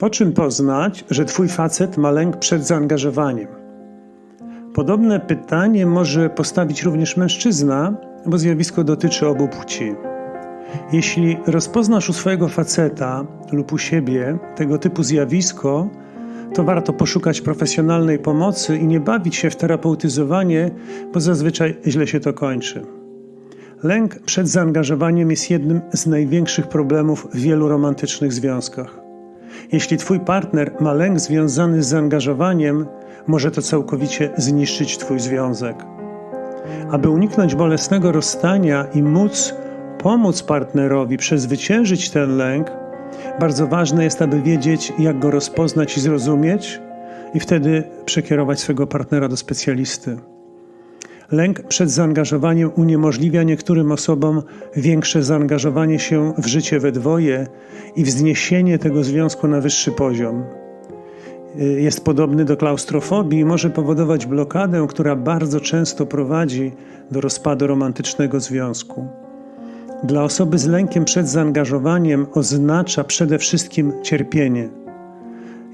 Po czym poznać, że twój facet ma lęk przed zaangażowaniem? Podobne pytanie może postawić również mężczyzna, bo zjawisko dotyczy obu płci. Jeśli rozpoznasz u swojego faceta lub u siebie tego typu zjawisko, to warto poszukać profesjonalnej pomocy i nie bawić się w terapeutyzowanie, bo zazwyczaj źle się to kończy. Lęk przed zaangażowaniem jest jednym z największych problemów w wielu romantycznych związkach. Jeśli Twój partner ma lęk związany z zaangażowaniem, może to całkowicie zniszczyć Twój związek. Aby uniknąć bolesnego rozstania i móc pomóc partnerowi przezwyciężyć ten lęk, bardzo ważne jest, aby wiedzieć, jak go rozpoznać i zrozumieć, i wtedy przekierować swego partnera do specjalisty. Lęk przed zaangażowaniem uniemożliwia niektórym osobom większe zaangażowanie się w życie we dwoje i wzniesienie tego związku na wyższy poziom. Jest podobny do klaustrofobii i może powodować blokadę, która bardzo często prowadzi do rozpadu romantycznego związku. Dla osoby z lękiem przed zaangażowaniem oznacza przede wszystkim cierpienie.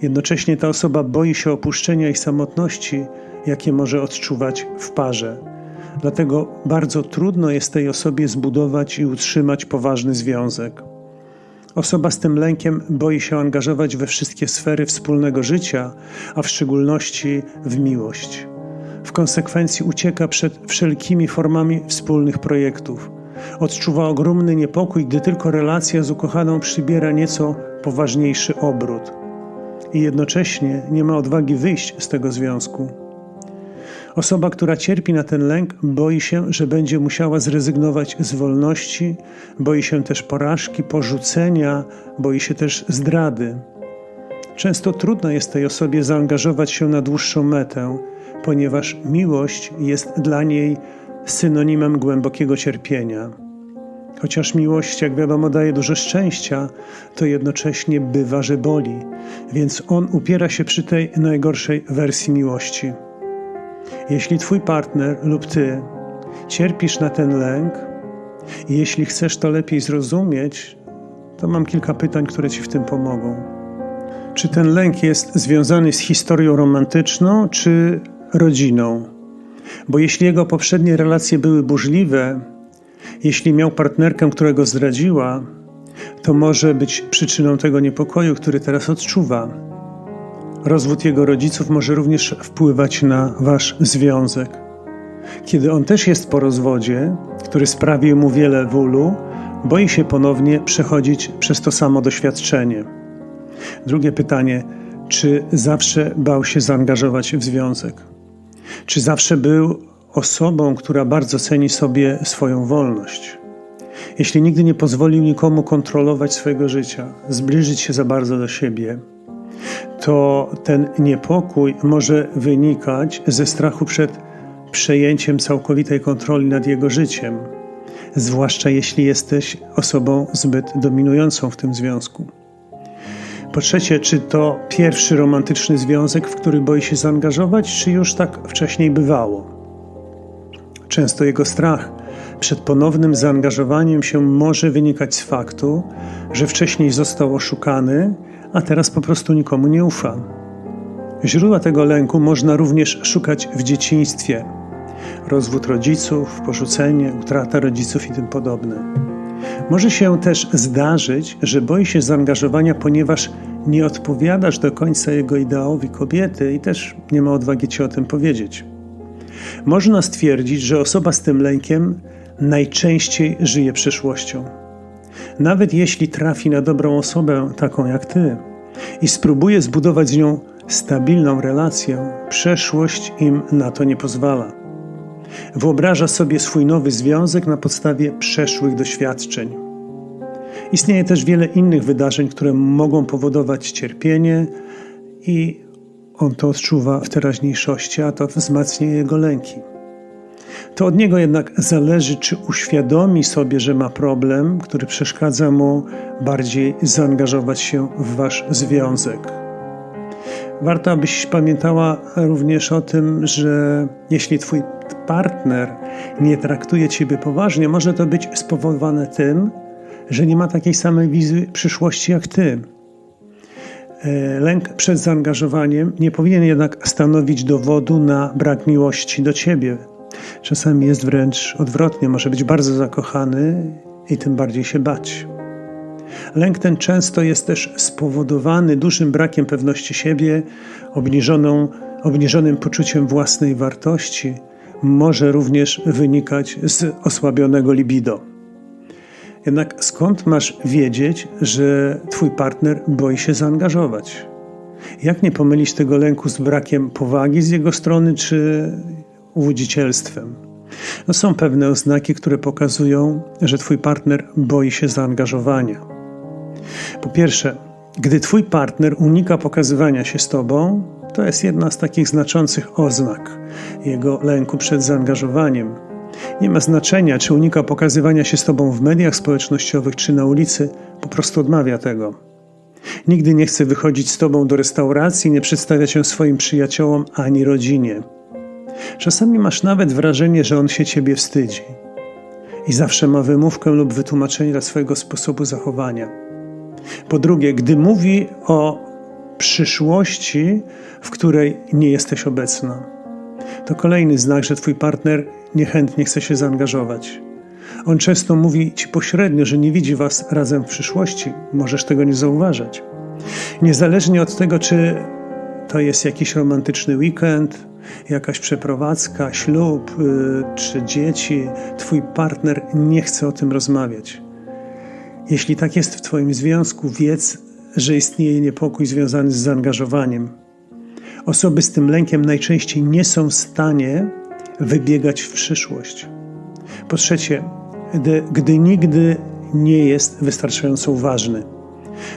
Jednocześnie ta osoba boi się opuszczenia i samotności, jakie może odczuwać w parze. Dlatego bardzo trudno jest tej osobie zbudować i utrzymać poważny związek. Osoba z tym lękiem boi się angażować we wszystkie sfery wspólnego życia, a w szczególności w miłość. W konsekwencji ucieka przed wszelkimi formami wspólnych projektów. Odczuwa ogromny niepokój, gdy tylko relacja z ukochaną przybiera nieco poważniejszy obrót. I jednocześnie nie ma odwagi wyjść z tego związku. Osoba, która cierpi na ten lęk, boi się, że będzie musiała zrezygnować z wolności, boi się też porażki, porzucenia, boi się też zdrady. Często trudno jest tej osobie zaangażować się na dłuższą metę, ponieważ miłość jest dla niej synonimem głębokiego cierpienia. Chociaż miłość, jak wiadomo, daje dużo szczęścia, to jednocześnie bywa, że boli, więc on upiera się przy tej najgorszej wersji miłości. Jeśli Twój partner lub Ty cierpisz na ten lęk i jeśli chcesz to lepiej zrozumieć, to mam kilka pytań, które Ci w tym pomogą. Czy ten lęk jest związany z historią romantyczną czy rodziną? Bo jeśli jego poprzednie relacje były burzliwe, jeśli miał partnerkę, która go zdradziła, to może być przyczyną tego niepokoju, który teraz odczuwa. Rozwód jego rodziców może również wpływać na wasz związek. Kiedy on też jest po rozwodzie, który sprawił mu wiele bólu, boi się ponownie przechodzić przez to samo doświadczenie. Drugie pytanie: czy zawsze bał się zaangażować w związek? Czy zawsze był osobą, która bardzo ceni sobie swoją wolność? Jeśli nigdy nie pozwolił nikomu kontrolować swojego życia, zbliżyć się za bardzo do siebie, to ten niepokój może wynikać ze strachu przed przejęciem całkowitej kontroli nad jego życiem, zwłaszcza jeśli jesteś osobą zbyt dominującą w tym związku. Po trzecie, czy to pierwszy romantyczny związek, w który boi się zaangażować, czy już tak wcześniej bywało? Często jego strach przed ponownym zaangażowaniem się może wynikać z faktu, że wcześniej został oszukany a teraz po prostu nikomu nie ufa. Źródła tego lęku można również szukać w dzieciństwie. Rozwód rodziców, porzucenie, utrata rodziców i tym podobne. Może się też zdarzyć, że boi się zaangażowania, ponieważ nie odpowiadasz do końca jego ideałowi kobiety i też nie ma odwagi ci o tym powiedzieć. Można stwierdzić, że osoba z tym lękiem najczęściej żyje przyszłością. Nawet jeśli trafi na dobrą osobę, taką jak ty, i spróbuje zbudować z nią stabilną relację, przeszłość im na to nie pozwala. Wyobraża sobie swój nowy związek na podstawie przeszłych doświadczeń. Istnieje też wiele innych wydarzeń, które mogą powodować cierpienie, i on to odczuwa w teraźniejszości, a to wzmacnia jego lęki. To od niego jednak zależy, czy uświadomi sobie, że ma problem, który przeszkadza mu bardziej zaangażować się w wasz związek. Warto, abyś pamiętała również o tym, że jeśli twój partner nie traktuje ciebie poważnie, może to być spowodowane tym, że nie ma takiej samej wizji przyszłości jak ty. E, lęk przed zaangażowaniem nie powinien jednak stanowić dowodu na brak miłości do ciebie. Czasami jest wręcz odwrotnie, może być bardzo zakochany i tym bardziej się bać. Lęk ten często jest też spowodowany dużym brakiem pewności siebie, obniżoną, obniżonym poczuciem własnej wartości, może również wynikać z osłabionego libido. Jednak skąd masz wiedzieć, że twój partner boi się zaangażować? Jak nie pomylić tego lęku z brakiem powagi z jego strony czy łudzicielstwem? No są pewne oznaki, które pokazują, że twój partner boi się zaangażowania. Po pierwsze, gdy twój partner unika pokazywania się z tobą, to jest jedna z takich znaczących oznak jego lęku przed zaangażowaniem. Nie ma znaczenia, czy unika pokazywania się z tobą w mediach społecznościowych czy na ulicy, po prostu odmawia tego. Nigdy nie chce wychodzić z tobą do restauracji, nie przedstawia się swoim przyjaciołom ani rodzinie. Czasami masz nawet wrażenie, że on się ciebie wstydzi i zawsze ma wymówkę lub wytłumaczenie dla swojego sposobu zachowania. Po drugie, gdy mówi o przyszłości, w której nie jesteś obecna, to kolejny znak, że twój partner niechętnie chce się zaangażować. On często mówi ci pośrednio, że nie widzi was razem w przyszłości. Możesz tego nie zauważać. Niezależnie od tego, czy to jest jakiś romantyczny weekend, jakaś przeprowadzka, ślub y, czy dzieci, twój partner nie chce o tym rozmawiać. Jeśli tak jest w Twoim związku, wiedz, że istnieje niepokój związany z zaangażowaniem. Osoby z tym lękiem najczęściej nie są w stanie wybiegać w przyszłość. Po trzecie, gdy, gdy nigdy nie jest wystarczająco ważny.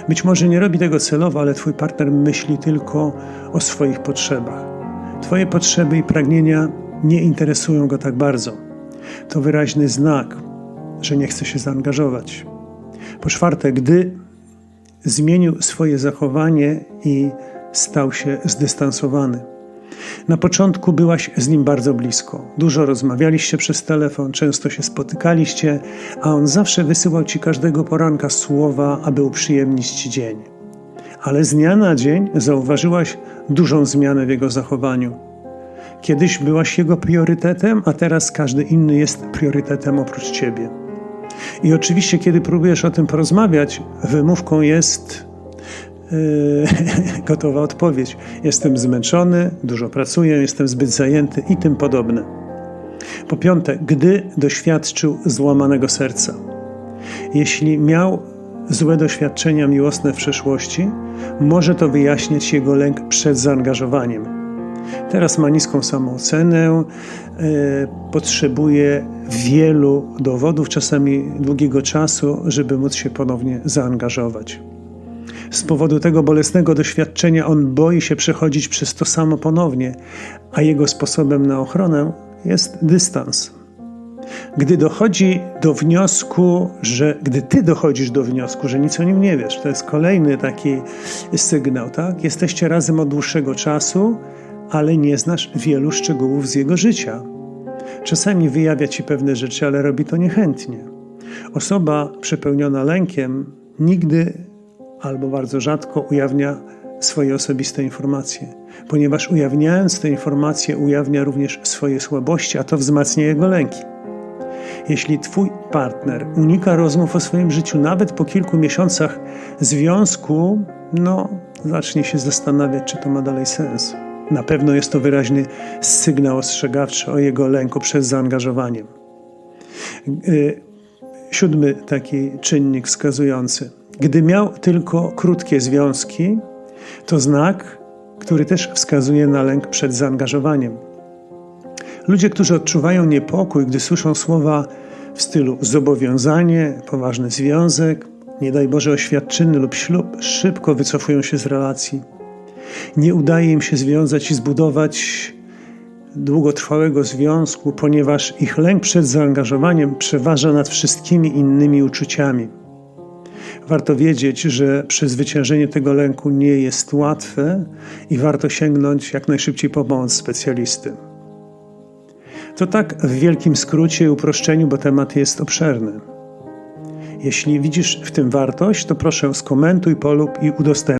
Być może nie robi tego celowo, ale Twój partner myśli tylko o swoich potrzebach. Twoje potrzeby i pragnienia nie interesują go tak bardzo. To wyraźny znak, że nie chce się zaangażować. Po czwarte, gdy zmienił swoje zachowanie i stał się zdystansowany. Na początku byłaś z nim bardzo blisko. Dużo rozmawialiście przez telefon, często się spotykaliście, a on zawsze wysyłał ci każdego poranka słowa, aby uprzyjemnić ci dzień. Ale z dnia na dzień zauważyłaś dużą zmianę w jego zachowaniu. Kiedyś byłaś jego priorytetem, a teraz każdy inny jest priorytetem oprócz ciebie. I oczywiście, kiedy próbujesz o tym porozmawiać, wymówką jest yy, gotowa odpowiedź. Jestem zmęczony, dużo pracuję, jestem zbyt zajęty i tym podobne. Po piąte, gdy doświadczył złamanego serca. Jeśli miał złe doświadczenia miłosne w przeszłości, może to wyjaśniać jego lęk przed zaangażowaniem. Teraz ma niską samoocenę, e, potrzebuje wielu dowodów, czasami długiego czasu, żeby móc się ponownie zaangażować. Z powodu tego bolesnego doświadczenia on boi się przechodzić przez to samo ponownie, a jego sposobem na ochronę jest dystans. Gdy dochodzi do wniosku, że gdy ty dochodzisz do wniosku, że nic o nim nie wiesz, to jest kolejny taki sygnał, tak? Jesteście razem od dłuższego czasu, ale nie znasz wielu szczegółów z jego życia. Czasami wyjawia ci pewne rzeczy, ale robi to niechętnie. Osoba przepełniona lękiem nigdy albo bardzo rzadko ujawnia swoje osobiste informacje, ponieważ ujawniając te informacje, ujawnia również swoje słabości, a to wzmacnia jego lęki. Jeśli Twój partner unika rozmów o swoim życiu nawet po kilku miesiącach związku, no zacznie się zastanawiać, czy to ma dalej sens. Na pewno jest to wyraźny sygnał ostrzegawczy o jego lęku przed zaangażowaniem. Y, siódmy taki czynnik wskazujący. Gdy miał tylko krótkie związki, to znak, który też wskazuje na lęk przed zaangażowaniem. Ludzie, którzy odczuwają niepokój, gdy słyszą słowa w stylu zobowiązanie, poważny związek, nie daj Boże oświadczyny lub ślub, szybko wycofują się z relacji. Nie udaje im się związać i zbudować długotrwałego związku, ponieważ ich lęk przed zaangażowaniem przeważa nad wszystkimi innymi uczuciami. Warto wiedzieć, że przezwyciężenie tego lęku nie jest łatwe i warto sięgnąć jak najszybciej po pomoc specjalisty. To tak w wielkim skrócie i uproszczeniu, bo temat jest obszerny. Jeśli widzisz w tym wartość, to proszę skomentuj, polub i udostępnij.